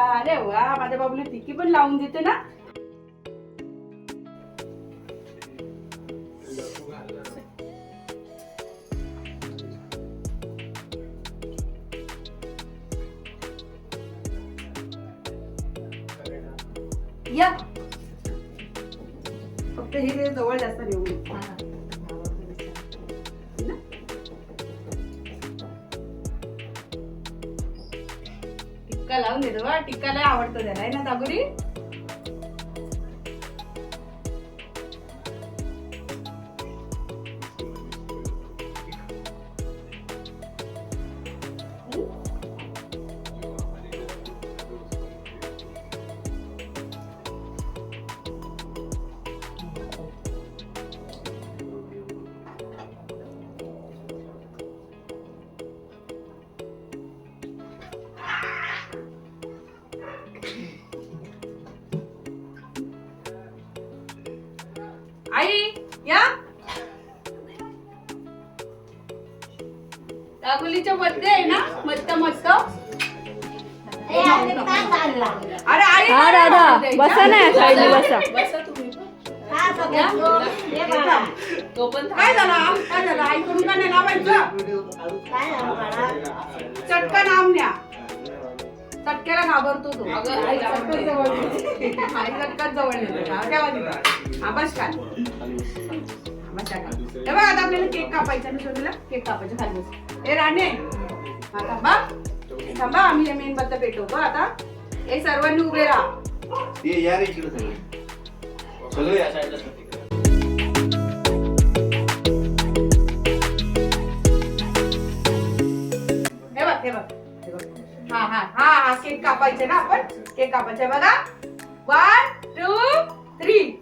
अरे वा माझ्या बाबूने तिकी पण लावून देते ना. या. फक्त हे जवळ जास्त नेऊन टिक्का लावून देतो टिक्का लय आवडतो त्याला. आहे ना दाबुरी आई या बर्थडे आहे ना? मस्त मस्त अरे आई हा दादा बसा ना बसा. बसा तुम्ही. पण. काय झालं? आम? काय झालं? आईकडून का नाही लावायचं? चटकन आम न्या. चटक्याला घाबरतो तो अगं आई चटकन जवळ नेते. आई चटकन जवळ नेते. हा, ठेवा तिथं. हा, बस. हा, बस. हे बघ आता आपल्याला केक कापायचा ना शोधला केक कापायचा खाली बस ए राणे हा थांबा थांबा आम्ही हे मेणबत्त्या पेटवतो आता हे सर्वांनी उभे राहा ये यार इकडे सगळे सगळे या साईडला हा केक कापायचे ना आपण? केक कापायचे. बघा. वन टू थ्री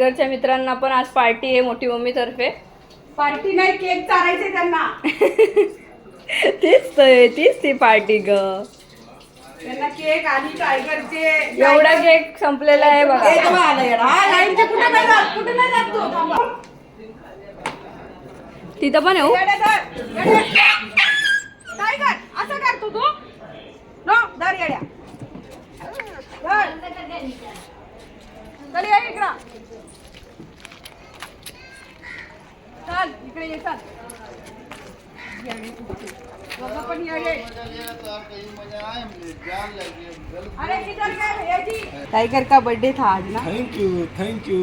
टायगरच्या मित्रांना पण आज पार्टी आहे मोठी मम्मी तर्फे पार्टी नाही केक चारायचे त्यांना तीच तर तीच ती पार्टी ग त्यांना केक आणि टायगरचे एवढा केक संपलेला आहे बघा येडा. हा, कुठे नाही जात कुठे नाही जात तो. तिथं पण येऊ धर. टाइगर का बर्थडे था आज ना। थैंक यू थैंक यू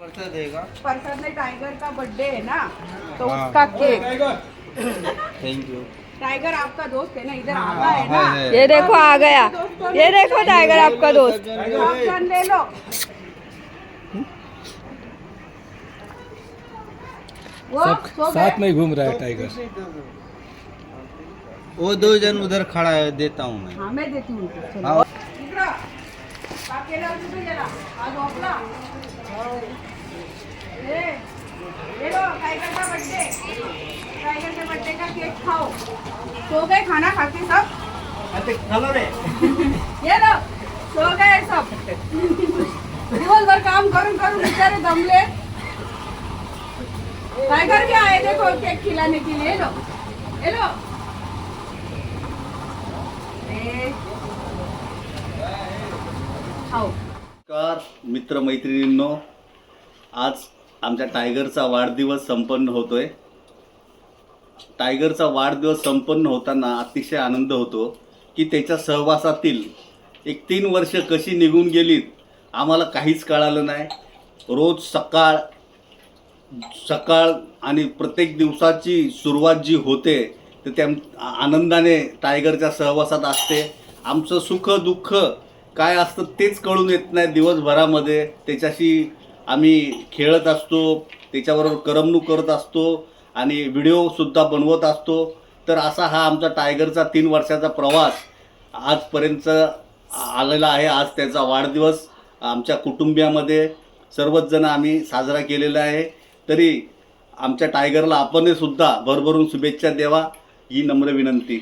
परसद में टाइगर का बर्थडे है ना तो उसका केक। थैंक यू टाइगर आपका दोस्त है ना इधर आता है ना। ये देखो आ गया। ये देखो टाइगर आपका दोस्त। ले लो। वो सो साथ में घूम रहा है टाइगर। वो दो जन उधर खड़ा है देता हूँ मैं। हाँ मैं देती हूँ सो गए खाना खा के सब ये ना. सो काय सब? दिवसभर काम करून करून बिचारे दमले. टाइगर भी आए देखो केक खिलाने के लिए. लो. ये लो. ए, हो. नमस्कार मित्रमैत्रिणींनो. आज आमच्या टायगरचा वाढदिवस संपन्न होतोय. टायगरचा वाढदिवस संपन्न होताना अतिशय आनंद होतो की त्याच्या सहवासातील एक तीन वर्ष कशी निघून गेलीत आम्हाला काहीच कळालं नाही. रोज सकाळ सकाळ आणि प्रत्येक दिवसाची सुरुवात जी होते तर त्या आनंदाने टायगरच्या सहवासात असते. आमचं सुख दुःख काय असतं तेच कळून येत नाही दिवसभरामध्ये. त्याच्याशी आम्ही खेळत असतो त्याच्याबरोबर करमणूक करत असतो आणि व्हिडिओसुद्धा बनवत असतो. तर असा हा आमचा टायगरचा तीन वर्षाचा प्रवास आजपर्यंत आलेला आहे. आज त्याचा वाढदिवस आमच्या कुटुंबियामध्ये सर्वच जण आम्ही साजरा केलेला आहे. तरी आमच्या टायगरला आपण सुद्धा भरभरून शुभेच्छा द्यावा ही नम्र विनंती.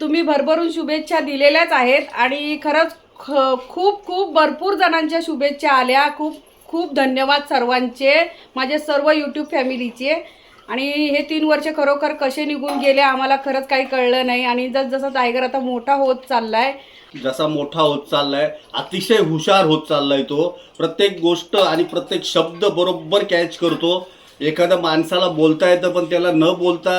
तुम्ही भरभरून शुभेच्छा दिलेल्याच आहेत आणि खरंच ख- खूप खूप भरपूर जणांच्या शुभेच्छा आल्या. खूप खूप धन्यवाद सर्वांचे माझे सर्व यूट्यूब फॅमिलीचे. आणि हे तीन वर्ष खरोखर कसे निघून गेले आम्हाला खरंच काही कळलं नाही. आणि जस जसा टायगर आता मोठा होत चाललाय. जसा मोठा होत चाललाय अतिशय हुशार होत चाललाय तो. प्रत्येक गोष्ट आणि प्रत्येक शब्द बरोबर कॅच करतो. एखाद्या माणसाला बोलता येतं पण त्याला न बोलता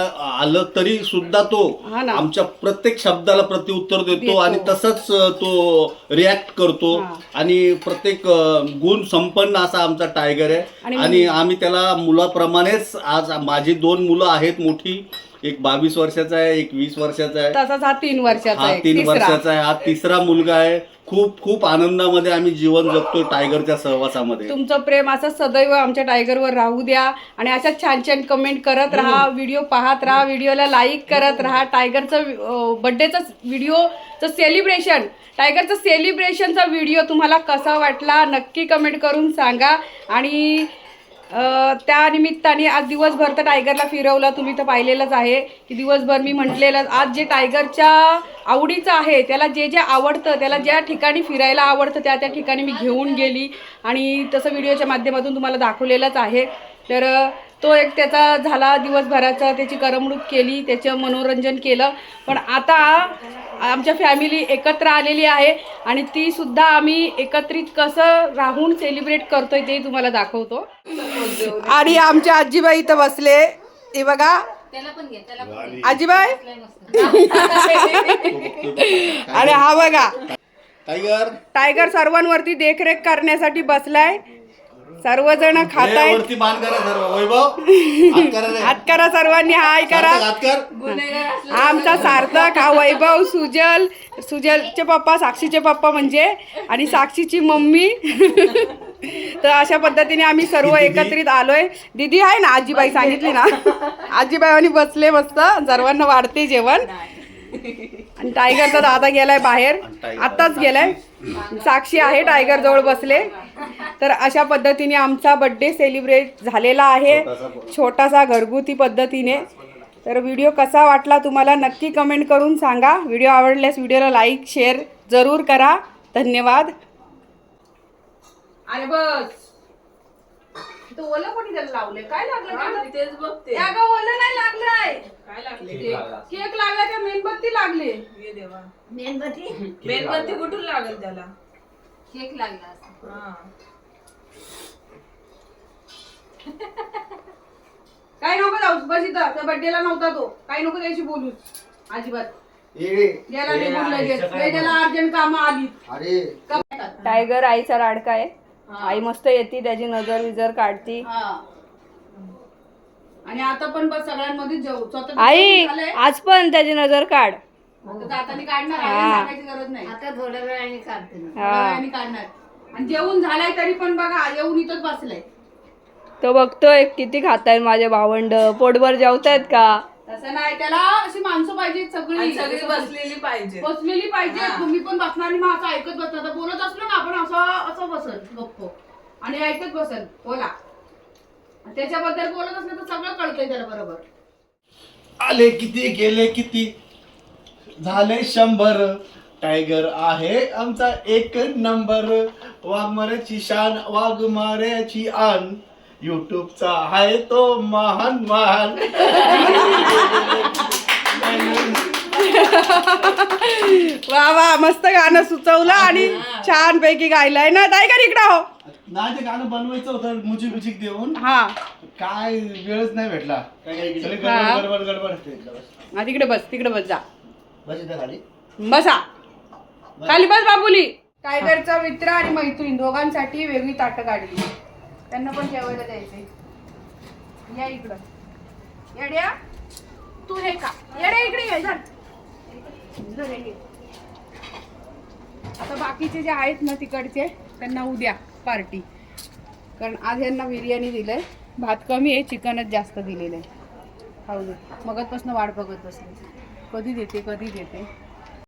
आलं तरी सुद्धा तो हा ना. आमच्या प्रत्येक शब्दाला प्रत्युत्तर देतो देतो. आणि तसंच अं, तो रिॲक्ट करतो हा. आणि प्रत्येक अं, गुण संपन्न असा आमचा टायगर आहे आणि- आणि आम्ही त्याला मुलाप्रमाणेच आज माझी दोन मुलं आहेत मोठी एक बावीस वर्षाचा आहे एक वीस वर्षाचा आहे. तसाच हा तीन वर्षाचा हा आहे तीन तिसरा. वर्षाचा आहे. हा तिसरा मुलगा आहे. खूप खूप आनंदामध्ये आम्ही जीवन जगतो टायगरच्या सहवासामध्ये. तुमचं प्रेम असं सदैव आमच्या टायगरवर राहू द्या आणि अशा छान छान कमेंट करत राहा. व्हिडिओ पाहत राहा. व्हिडिओला लाईक करत राहा. टायगरचं बड्डेचं व्हिडिओचं सेलिब्रेशन टायगरचं सेलिब्रेशनचा व्हिडिओ तुम्हाला कसा वाटला? नक्की कमेंट करून सांगा. आणि त्या निमित्ताने आज दिवसभर तर टायगरला फिरवलं तुम्ही तर पाहिलेलंच आहे की दिवसभर मी म्हटलेलं आज जे टायगरच्या आवडीचं आहे त्याला जे जे आवडतं त्याला ज्या ठिकाणी फिरायला आवडतं त्या त्या ठिकाणी मी घेऊन गेली. आणि तसं व्हिडिओच्या माध्यमातून तुम्हाला दाखवलेलंच आहे. तर तो एक त्याचा झाला दिवसभराचा त्याची करमणूक केली त्याचं मनोरंजन केलं. पण आता आमच्या फॅमिली एकत्र आलेली आहे आणि ती सुद्धा आम्ही एकत्रित कसं राहून सेलिब्रेट करतोय ते तुम्हाला दाखवतो. आणि आमच्या आजीबाई इथं बसले. हे बघा. आजीबाई? आणि हा बघा. टायगर टायगर सर्वांवरती देखरेख करण्यासाठी बसलाय. सर्वजण खात आहेत वरती करा सर्व वैभव. हात करा रे. हात करा सर्वांनी हाय करा हात कर. हा आमचा सार्थक हा वैभव सुजल सुजलचे पप्पा साक्षीचे पप्पा म्हणजे आणि साक्षीची मम्मी. तर अशा पद्धतीने आम्ही सर्व एकत्रित आलोय. दीदी आहे ना आजीबाई सांगितली ना. आजीबाई आणि बसले मस्त. सर्वांना वाढते जेवण. आणि टायगरचा दादा गेलाय बाहेर. आताच गेलाय. साक्षी आहे टायगर जवळ बसले. तर अशा पद्धतीने आमचा बड्डे सेलिब्रेट झालेला आहे. छोटासा घरगुती पद्धतीने. तर व्हिडिओ कसा वाटला तुम्हाला नक्की कमेंट करून सांगा. व्हिडिओ आवडल्यास व्हिडिओला लाईक शेअर जरूर करा. धन्यवाद. अरे बस तो ओलं कोणी त्याला लावले काय लागलं तेच बघते. त्या ग ओलं नाही लागलंय. काय लागले केक लागला त्या मेणबत्ती लागली. ये देवा. मेणबत्ती? कुठून लागेल त्याला? केक लागला. हा. काय नको जाऊ बस इथं. त्या बड्डेला नव्हता तो. काय नको त्याशी बोलू अजिबात. गेला निघून लगेच लय त्याला अर्जंट कामं आली टायगर आईचा लाडका आहे. आई मस्त येते त्याची नजर विजर काढती. हा. आणि आता पण बस सगळ्यांमध्ये जाऊ स्वतः आई. आज पण त्याची नजर काढ. आता दाताने काढणार आईला सांगायची गरज नाही. आता थोड्या वेळाने काढते ना. हा. आणि काढणार. आणि जेवून झालाय तरी पण बघा येऊन इथंच बसलाय. तो बघतोय किती खातायत माझे भावंड. पोटभर जेवतायत का? तसं नाही त्याला अशी माणसं पाहिजे सगळी. आणि सगळी बसलेली पाहिजे बसलेली पाहिजे तुम्ही पण बसणारी मग असं ऐकत बसता आता बोलत असलो ना आपण असं असं बसल गप्प. आणि ऐकत बसल. बोला. त्याच्याबद्दल बोलत असलं तर सगळं कळतंय त्याला बरोबर. आले किती गेले किती? झाले शंभर. टायगर आहे आमचा एक नंबर. वाघमाऱ्याची शान वाघमाऱ्याची आन. युट्यूबचा आहे तो महान महान. वा वा मस्त गाणं सुचवलं आणि छान पैकी गायलंय ना टायगर इकडं हो ना ते गाणं बनवायचं होतं म्युझिक म्युझिक देऊन. हा. काय वेळच नाही भेटला. सगळी हा. गडबड गडबड गडबड हा, तिकडे बस तिकडे बस जा. बस इथं खाली. बसा. खाली बस बाबुली. टायगरचा मित्र आणि मैत्रीण दोघांसाठी वेगळी ताटं काढली. त्यांना पण जेवायला द्यायचे या इकडं. येड्या? तू हे का येड्या इकडे ये घे. आता बाकीचे जे आहेत ना तिकडचे त्यांना उद्या पार्टी. कारण आज यांना बिर्याणी दिलंय. भात कमी आहे चिकनच जास्त दिलेलं आहे. खाऊ दे. मगतपासून वाट बघत बसले. कधी देते कधी देते.